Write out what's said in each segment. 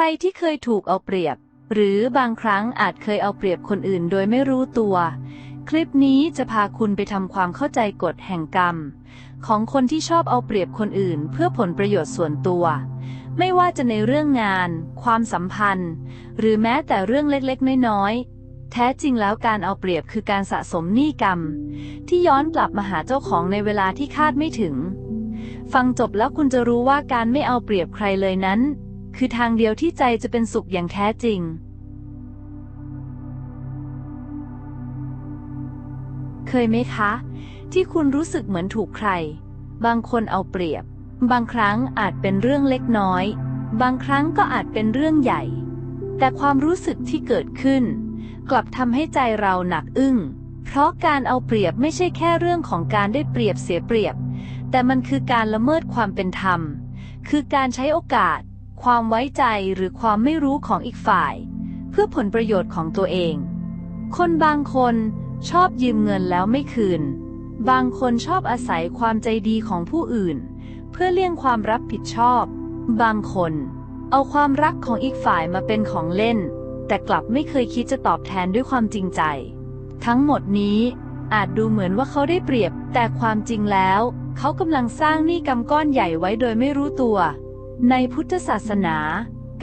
รที่เคยถูกเอาเปรียบ หรือบางครั้งอาจเคยเอาเปรียบคนอื่นโดยไม่รู้ตัว คลิปนี้จะพาคุณไปทำความเข้าใจกฎแห่งกรรม ของคนที่ชอบเอาเปรียบคนอื่น เพื่อผลประโยชน์ส่วนตัว ไม่ว่าจะในเรื่องงาน ความสัมพันธ์ หรือแม้แต่เรื่องเล็กๆ น้อยๆ แท้จริงแล้วการเอาเปรียบคือการสะสมหนี้กรรม ที่ย้อนกลับมาหาเจ้าของในเวลาที่คาดไม่ถึง ฟังจบแล้วคุณจะรู้ว่าการไม่เอาเปรียบใครเลยนั้น คือทางเดียวที่ใจจะเป็นสุขอย่างแท้จริง เคยไหมคะ ที่คุณรู้สึกเหมือนถูกใคร บางคนเอาเปรียบ บางครั้งอาจเป็นเรื่องเล็กน้อย บางครั้งก็อาจเป็นเรื่องใหญ่ แต่ความรู้สึกที่เกิดขึ้น กลับทำให้ใจเราหนักอึ้ง เพราะการเอาเปรียบไม่ใช่แค่เรื่องของการได้เปรียบเสียเปรียบ แต่มันคือการละเมิดความเป็นธรรม คือการใช้โอกาส ความไว้ใจหรือความไม่รู้ของอีกฝ่าย เพื่อผลประโยชน์ของตัวเอง คนบางคนชอบยืมเงินแล้วไม่คืน บางคนชอบอาศัยความใจดีของผู้อื่น เพื่อเลี่ยงความรับผิดชอบ บางคน เอาความรักของอีกฝ่ายมาเป็นของเล่น แต่กลับไม่เคยคิดจะตอบแทนด้วยความจริงใจ ทั้งหมดนี้อาจดูเหมือนว่าเขาได้เปรียบ แต่ความจริงแล้ว เขากำลังสร้างหนี้กำก้อนใหญ่ไว้โดยไม่รู้ตัว ในพุทธศาสนา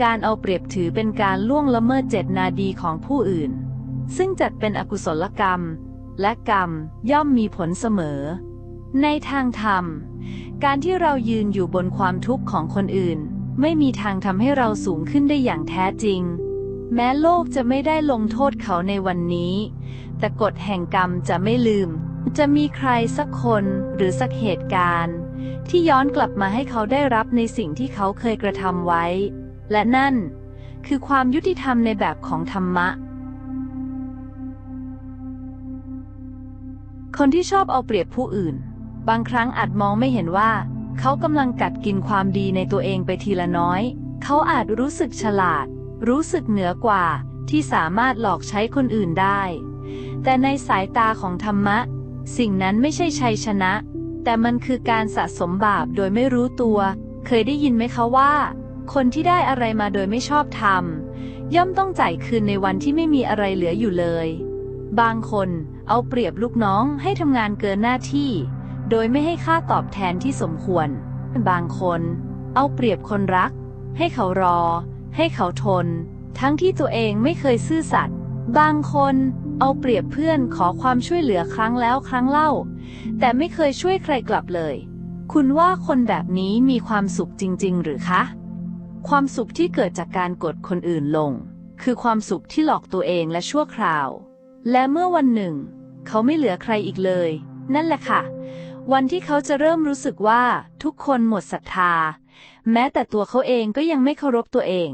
การเอาเปรียบถือเป็นการล่วงละเมิดเจตนาดีของผู้อื่น ซึ่งจัดเป็นอกุศลกรรม และกรรมย่อมมีผลเสมอ ในทางธรรม การที่เรายืนอยู่บนความทุกข์ของคนอื่น ไม่มีทางทำให้เราสูงขึ้นได้อย่างแท้จริง แม้โลกจะไม่ได้ลงโทษเขาในวันนี้ แต่กฎแห่งกรรมจะไม่ลืม จะมีใครสักคนหรือสักเหตุการณ์ ที่ย้อนกลับมาให้เขาได้รับในสิ่งที่เขาเคยกระทำไว้ และนั่นคือความยุติธรรมในแบบของธรรมะ คนที่ชอบเอาเปรียบผู้อื่น บางครั้งอาจมองไม่เห็นว่า เขากำลังกัดกินความดีในตัวเองไปทีละน้อย เขาอาจรู้สึกฉลาด รู้สึกเหนือกว่า ที่สามารถหลอกใช้คนอื่นได้ แต่ในสายตาของธรรมะ สิ่งนั้นไม่ใช่ชัยชนะ แต่มันคือการสะสมบาปโดยไม่รู้ตัว เคยได้ยินไหมคะว่า คนที่ได้อะไรมาโดยไม่ชอบธรรมย่อมต้องจ่ายคืนในวันที่ไม่มีอะไรเหลืออยู่เลย บางคนเอาเปรียบลูกน้องให้ทำงานเกินหน้าที่ โดยไม่ให้ค่าตอบแทนที่สมควร บางคน เอาเปรียบคนรัก ให้เขารอ ให้เขาทน ทั้งที่ตัวเองไม่เคยซื่อสัตย์บางคนเอาเปรียบเพื่อนขอความช่วยเหลือครั้งแล้วครั้งเล่า แต่ไม่เคยช่วยใครกลับเลย คุณว่าคนแบบนี้มีความสุขจริง ๆ หรือคะ ความสุขที่เกิดจากการกดคนอื่นลง คือความสุขที่หลอกตัวเองและชั่วคราว และเมื่อวันหนึ่ง เขาไม่เหลือใครอีกเลย นั่นแหละค่ะ วันที่เขาจะเริ่มรู้สึกว่าทุกคนหมดศรัทธา แม้แต่ตัวเขาเองก็ยังไม่เคารพตัวเอง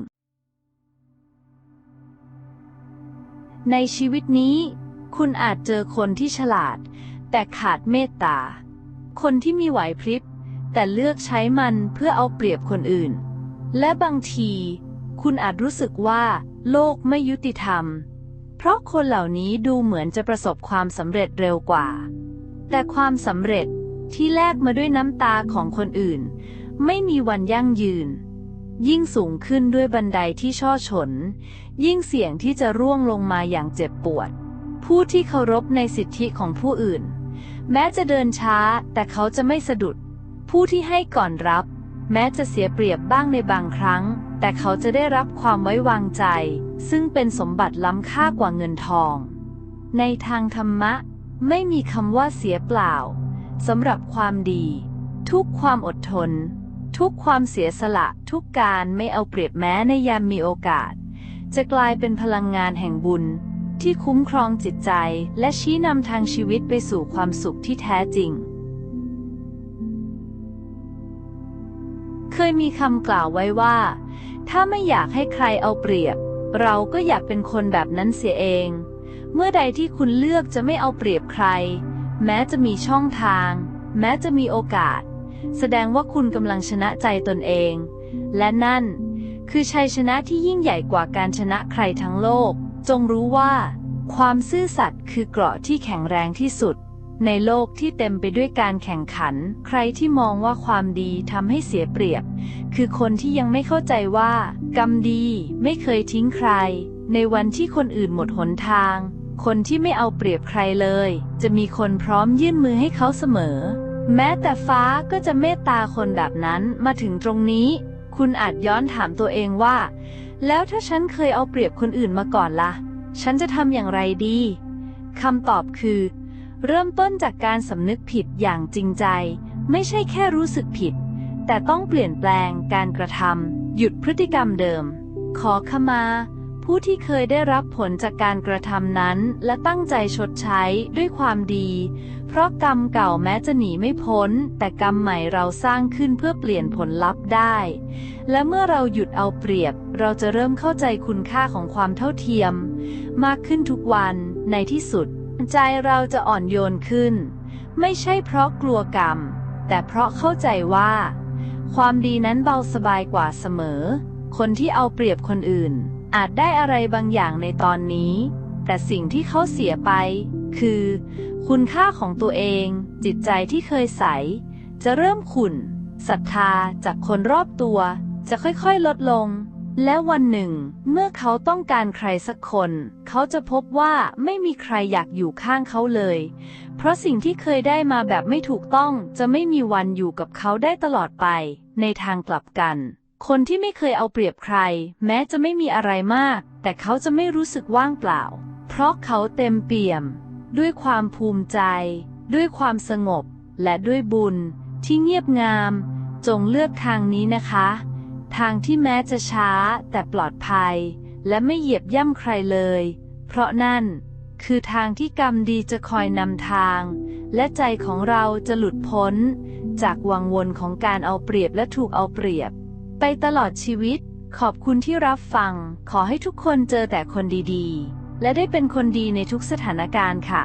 ในชีวิตนี้ คุณอาจเจอคนที่ฉลาด แต่ขาดเมตตา คนที่มีไหวพริบ แต่เลือกใช้มันเพื่อเอาเปรียบคนอื่น และบางที คุณอาจรู้สึกว่าโลกไม่ยุติธรรม เพราะคนเหล่านี้ดูเหมือนจะประสบความสำเร็จเร็วกว่า แต่ความสำเร็จที่แลกมาด้วยน้ำตาของคนอื่น ไม่มีวันยั่งยืน ยิ่งสูงขึ้นด้วยบันไดที่ช่อฉน ยิ่งเสี่ยงที่จะร่วงลงมาอย่างเจ็บปวด ผู้ที่เคารพในสิทธิของผู้อื่น แม้จะเดินช้าแต่เขาจะไม่สะดุด ผู้ที่ให้ก่อนรับ แม้จะเสียเปรียบบ้างในบางครั้ง แต่เขาจะได้รับความไว้วางใจ ซึ่งเป็นสมบัติล้ำค่ากว่าเงินทอง ในทางธรรมะ ไม่มีคำว่าเสียเปล่าสำหรับความดี ทุกความอดทน ทุกความเสียสละ ทุกการไม่เอาเปรียบแม้ในยามมีโอกาส จะกลายเป็นพลังงานแห่งบุญ ที่คุ้มครองจิตใจ และชี้นำทางชีวิตไปสู่ความสุขที่แท้จริง เคยมีคำกล่าวไว้ว่า ถ้าไม่อยากให้ใครเอาเปรียบ เราก็อยากเป็นคนแบบนั้นเสียเอง เมื่อใดที่คุณเลือกจะไม่เอาเปรียบใคร แม้จะมีช่องทาง แม้จะมีโอกาส แสดงว่าคุณกำลังชนะใจตนเอง และนั่น คือชัยชนะที่ยิ่งใหญ่กว่าการชนะใครทั้งโลก จงรู้ว่า ความซื่อสัตย์คือเกราะที่แข็งแรงที่สุด ในโลกที่เต็มไปด้วยการแข่งขัน ใครที่มองว่าความดีทำให้เสียเปรียบ คือคนที่ยังไม่เข้าใจว่า กรรมดีไม่เคยทิ้งใคร ในวันที่คนอื่นหมดหนทาง คนที่ไม่เอาเปรียบใครเลย จะมีคนพร้อมยื่นมือให้เขาเสมอ แม้แต่ฟ้าก็จะเมตตาคนแบบนั้นมาถึงตรงนี้ คุณอาจย้อนถามตัวเองว่า แล้วถ้าฉันเคยเอาเปรียบคนอื่นมาก่อนล่ะ ฉันจะทำอย่างไรดีคำตอบคือ เริ่มต้นจากการสำนึกผิดอย่างจริงใจ ไม่ใช่แค่รู้สึกผิด แต่ต้องเปลี่ยนแปลงการกระทำหยุดพฤติกรรมเดิม ขอขมา ผู้ที่เคยได้รับผลจากการกระทำนั้น และตั้งใจชดใช้ด้วยความดี เพราะกรรมเก่าแม้จะหนีไม่พ้น แต่กรรมใหม่เราสร้างขึ้นเพื่อเปลี่ยนผลลัพธ์ได้ และเมื่อเราหยุดเอาเปรียบ เราจะเริ่มเข้าใจคุณค่าของความเท่าเทียม มากขึ้นทุกวันในที่สุด ใจเราจะอ่อนโยนขึ้น ไม่ใช่เพราะกลัวกรรม แต่เพราะเข้าใจว่า ความดีนั้นเบาสบายกว่าเสมอ คนที่เอาเปรียบคนอื่น อาจได้อะไรบางอย่างในตอนนี้ แต่สิ่งที่เขาเสียไป คือ คุณค่าของตัวเอง จิตใจที่เคยใส จะเริ่มขุ่นศรัทธาจากคนรอบตัว จะค่อยๆลดลง และวันหนึ่ง เมื่อเขาต้องการใครสักคน เขาจะพบว่าไม่มีใครอยากอยู่ข้างเขาเลย เพราะสิ่งที่เคยได้มาแบบไม่ถูกต้องจะไม่มีวันอยู่กับเขาได้ตลอดไป ในทางกลับกัน คนที่ไม่เคยเอาเปรียบใคร แม้จะไม่มีอะไรมาก แต่เขาจะไม่รู้สึกว่างเปล่า เพราะเขาเต็มเปี่ยม ด้วยความภูมิใจ ด้วยความสงบ และด้วยบุญ ที่เงียบงาม จงเลือกทางนี้นะคะ ทางที่แม้จะช้า แต่ปลอดภัย และไม่เหยียบย่ำใครเลย เพราะนั่น คือทางที่กรรมดีจะคอยนำทาง และใจของเราจะหลุดพ้น จากวังวนของการเอาเปรียบและถูกเอาเปรียบ ไปตลอดชีวิต ขอบคุณที่รับฟัง ขอให้ทุกคนเจอแต่คนดีๆ และได้เป็นคนดีในทุกสถานการณ์ค่ะ